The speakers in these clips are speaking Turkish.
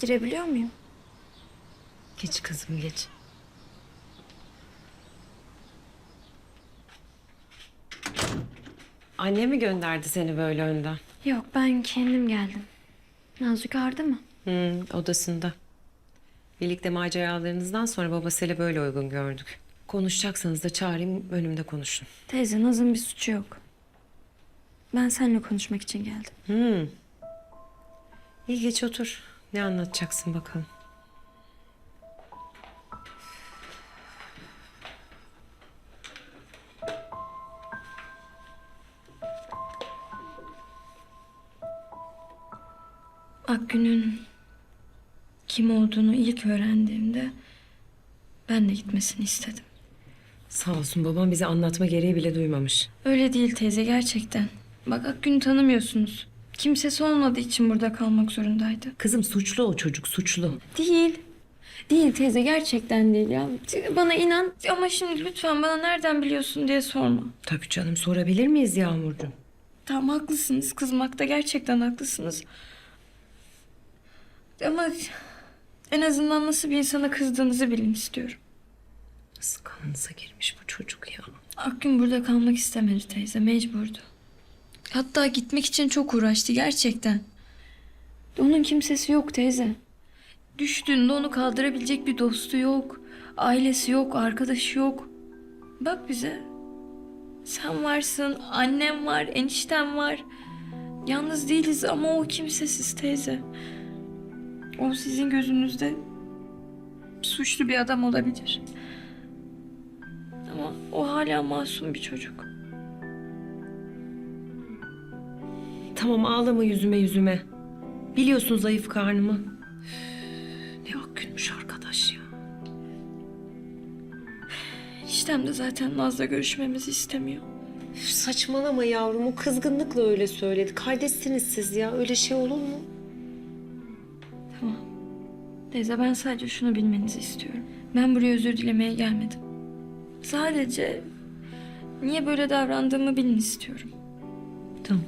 Girebiliyor muyum? Geç kızım geç. Anne mi gönderdi seni böyle önden? Yok ben kendim geldim. Nazlık ağrıdı mı? Hı, odasında. Birlikte maceralarınızdan sonra babasıyla böyle uygun gördük. Konuşacaksanız da çağırayım önümde konuşun. Teyze Naz'ın bir suçu yok. Ben seninle konuşmak için geldim. Hmm. İyi geç otur. Ne anlatacaksın bakalım. Akgün'ün kim olduğunu ilk öğrendiğimde ben de gitmesini istedim. Sağ olsun babam bize anlatma gereği bile duymamış. Öyle değil teyze gerçekten. Bak Akgün'ü tanımıyorsunuz. Kimsesi olmadığı için burada kalmak zorundaydı. Kızım suçlu o çocuk suçlu. Değil. Değil teyze gerçekten değil ya. Bana inan ama şimdi lütfen bana nereden biliyorsun diye sorma. Tabii canım sorabilir miyiz Yağmurcuğum? Tamam haklısınız. Kızmakta gerçekten haklısınız. Ama en azından nasıl bir insana kızdığınızı bilin istiyorum. Nasıl kanınıza girmiş bu çocuk ya? Akgün burada kalmak istemedi teyze. Mecburdu. Hatta gitmek için çok uğraştı gerçekten. Onun kimsesi yok teyze. Düştüğünde onu kaldırabilecek bir dostu yok. Ailesi yok, arkadaşı yok. Bak bize. Sen varsın, annem var, eniştem var. Yalnız değiliz ama o kimsesiz teyze. O sizin gözünüzde suçlu bir adam olabilir. O hala masum bir çocuk. Tamam ağlama yüzüme yüzüme. Biliyorsun zayıf karnımı. Üf, Ne akgünmüş arkadaş ya. İştem de zaten Naz'la görüşmemizi istemiyor. Üf, Saçmalama yavrum o kızgınlıkla öyle söyledi. Kardeşsiniz siz ya öyle şey olur mu? Tamam. Teyze ben sadece şunu bilmenizi istiyorum. Ben buraya özür dilemeye gelmedim. Sadece niye böyle davrandığımı bilin istiyorum. Tamam.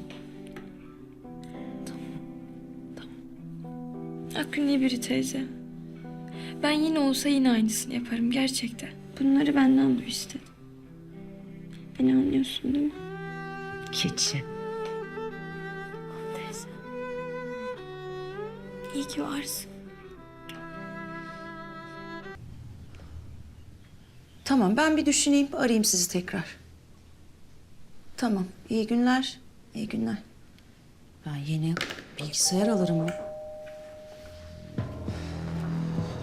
Akgün iyi biri teyze. Ben yine olsa yine aynısını yaparım gerçekten. Bunları benden duy istedim. Beni anlıyorsun değil mi? Keçi. Teyze. İyi ki varsın. Tamam ben bir düşüneyim arayayım sizi tekrar. Tamam iyi günler. İyi günler. Ben yeni bilgisayar alırım.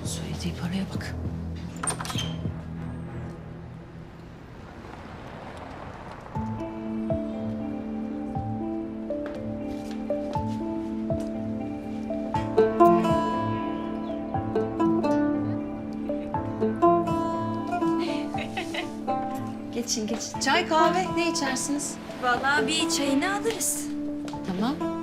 Söylediği paraya bak. Geçin geçin. Çay kahve ne içersiniz? Vallahi bir çayını alırız. Tamam.